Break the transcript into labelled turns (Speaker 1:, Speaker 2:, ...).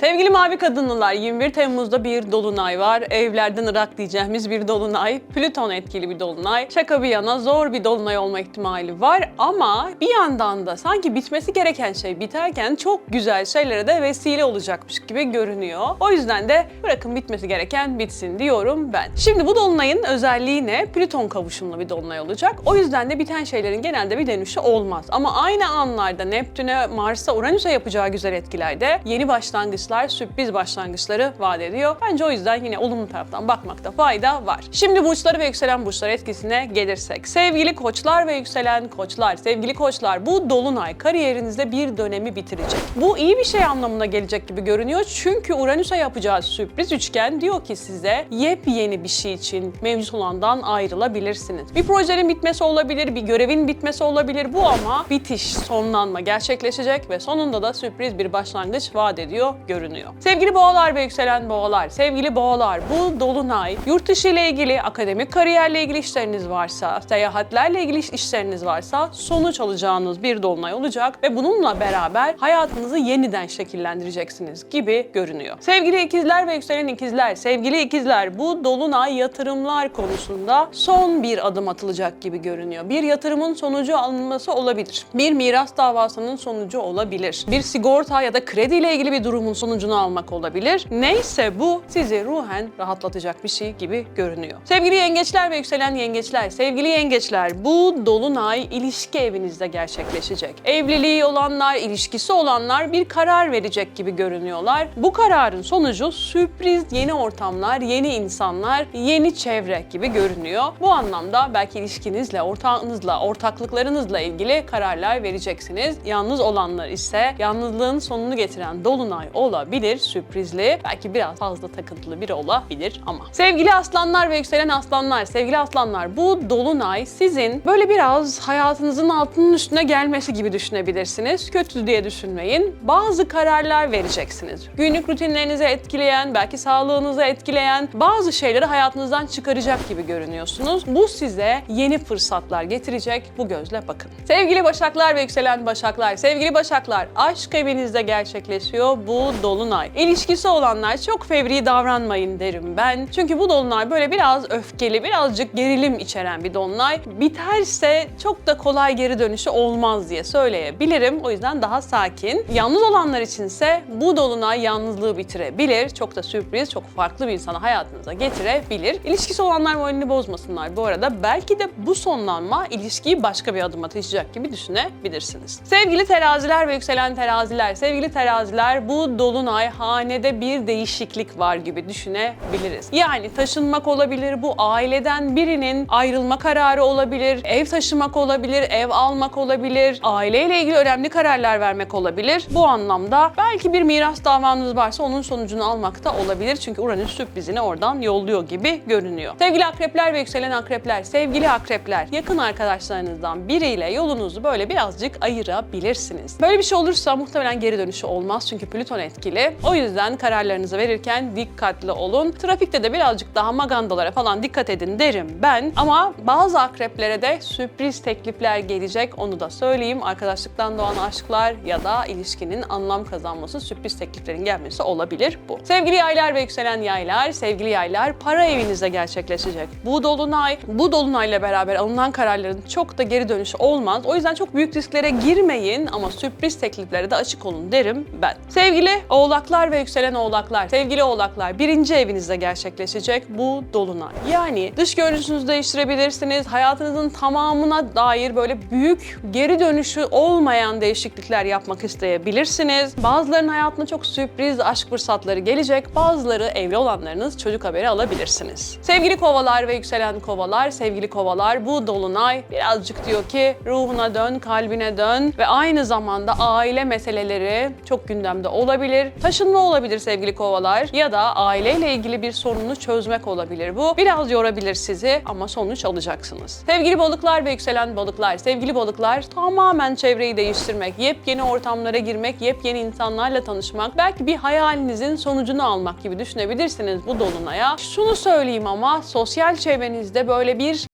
Speaker 1: Sevgili mavi kadınlılar 21 Temmuz'da bir dolunay var. Evlerden ırak diyeceğimiz bir dolunay. Plüton etkili bir dolunay. Şaka bir yana zor bir dolunay olma ihtimali var ama bir yandan da sanki bitmesi gereken şey biterken çok güzel şeylere de vesile olacakmış gibi görünüyor. O yüzden de bırakın bitmesi gereken bitsin diyorum ben. Şimdi bu dolunayın özelliği ne? Plüton kavuşumlu bir dolunay olacak. O yüzden de biten şeylerin genelde bir dönüşü olmaz. Ama aynı anlarda Neptün'e, Mars'a, Uranüs'e yapacağı güzel etkilerde yeni başlangıçlar, sürpriz başlangıçları vaat ediyor. Bence o yüzden yine olumlu taraftan bakmakta fayda var. Şimdi burçları ve yükselen burçlar etkisine gelirsek. Sevgili koçlar ve yükselen koçlar, sevgili koçlar bu dolunay kariyerinizde bir dönemi bitirecek. Bu iyi bir şey anlamına gelecek gibi görünüyor. Çünkü Uranüs'e yapacağı sürpriz üçgen diyor ki size yepyeni bir şey için mevcut olandan ayrılabilirsiniz. Bir projenin bitmesi olabilir, bir görevin bitmesi olabilir. Bu ama bitiş, sonlanma gerçekleşecek ve sonunda da sürpriz bir başlangıç vaat ediyor görünüyor. Sevgili boğalar ve yükselen boğalar, sevgili boğalar bu dolunay yurt dışı ile ilgili, akademik kariyerle ilgili işleriniz varsa, seyahatlerle ilgili işleriniz varsa sonuç alacağınız bir dolunay olacak ve bununla beraber hayatınızı yeniden şekillendireceksiniz gibi görünüyor. Sevgili ikizler ve yükselen ikizler, sevgili ikizler bu dolunay yatırımlar konusunda son bir adım atılacak gibi görünüyor. Bir yatırımın sonucu alınması olabilir. Bir miras davasının sonucu olabilir. Bir sigorta ya da krediyle ilgili bir durumun sonucunu almak olabilir. Neyse bu sizi ruhen rahatlatacak bir şey gibi görünüyor. Sevgili yengeçler ve yükselen yengeçler, sevgili yengeçler bu dolunay ilişki evinizde gerçekleşecek. Evliliği olanlar, ilişkisi olanlar bir karar verecek gibi görünüyorlar. Bu kararın sonucu sürpriz yeni ortamlar, yeni insanlar, yeni çevre gibi görünüyor. Bu anlamda belki ilişkinizle, ortağınızla, ortaklıklarınızla ilgili kararlar vereceksiniz. Yalnız olanlar ise yalnızlığın sonunu getiren dolunay olabilir, sürprizli. Belki biraz fazla takıntılı biri olabilir ama. Sevgili aslanlar ve yükselen aslanlar, sevgili aslanlar bu dolunay sizin böyle biraz hayatınızın altının üstüne gelmesi gibi düşünebilirsiniz. Kötü diye düşünmeyin. Bazı kararlar vereceksiniz. Günlük rutinlerinizi etkileyen, belki sağlığınızı etkileyen bazı şeyleri hayatınızdan çıkaracak gibi görünüyorsunuz. Bu size yeni fırsatlar getirecek. Bu gözle bakın. Sevgili başaklar ve yükselen başaklar, sevgili başaklar aşk evinizde gerçekleşiyor bu dolunay. İlişkisi olanlar çok fevri davranmayın derim ben. Çünkü bu dolunay böyle biraz öfkeli, birazcık gerilim içeren bir dolunay. Biterse çok da kolay geri dönüşü olmaz diye söyleyebilirim. O yüzden daha sakin. Yalnız olanlar içinse bu dolunay yalnızlığı bitirebilir. Çok da sürpriz, çok farklı bir insanı hayatınıza getirebilir. İlişkisi olanlar moralini bozmasınlar bu arada. Belki de bu sonlanma ilişkiyi başka bir adıma taşıyacak gibi düşünebilirsiniz. Sevgili teraziler ve yükselen teraziler, sevgili teraziler bu dolunay hanede bir değişiklik var gibi düşünebiliriz. Yani taşınmak olabilir, bu aileden birinin ayrılma kararı olabilir, ev taşımak olabilir, ev almak olabilir, aileyle ilgili önemli kararlar vermek olabilir. Bu anlamda belki bir miras davanız varsa onun sonucunu almak da olabilir. Çünkü Uranüs sürprizini oradan yolluyor gibi görünüyor. Sevgili akrepler ve yükselen akrepler, sevgili akrepler, yakın arkadaşlarınızdan biriyle yolunuzu böyle birazcık ayırabilirsiniz. Böyle bir şey olursa muhtemelen geri dönüşü olmaz çünkü Plüton etkili. O yüzden kararlarınızı verirken dikkatli olun. Trafikte de birazcık daha magandalara falan dikkat edin derim ben. Ama bazı akreplere de sürpriz teklifler gelecek onu da söyleyeyim. Arkadaşlıktan doğan aşklar ya da ilişkinin anlam kazanması, sürpriz tekliflerin gelmesi olabilir bu. Sevgili yaylar ve yükselen yaylar, sevgili yaylar para evinizde gerçekleşecek. Bu dolunay, bu dolunayla beraber alınan kararların çok da geri dönüşü olmaz. O yüzden çok büyük risklere girmeyin ama sürpriz tekliflere de açık olun derim ben. Sevgili oğlaklar ve yükselen oğlaklar, sevgili oğlaklar birinci evinizde gerçekleşecek bu dolunay. Yani dış görünüşünüzü değiştirebilirsiniz. Hayatınızın tamamına dair böyle büyük geri dönüşü olmayan değişiklikler yapmak isteyebilirsiniz. Bazılarının hayatına çok sürpriz aşk fırsatları gelecek. Bazıları evli olanlarınız çocuk haberi alabilirsiniz. Sevgili kovalar ve yükselen kovalar, sevgili kovalar bu dolunay birazcık diyor ki ruhuna dön, kalbine dön ve aynı zamanda aile meseleleri çok gündemde olabilir. Taşınma olabilir sevgili kovalar ya da aileyle ilgili bir sorunu çözmek olabilir bu. Biraz yorabilir sizi ama sonuç alacaksınız. Sevgili balıklar ve yükselen balıklar, sevgili balıklar tamamen çevreyi değiştirmek, yepyeni ortamlara girmek, yepyeni insanlarla tanışmak, belki bir hayalinizin sonucunu almak gibi düşünebilirsiniz bu dolunaya. Şunu söyleyeyim ama sosyal çevrenizde böyle bir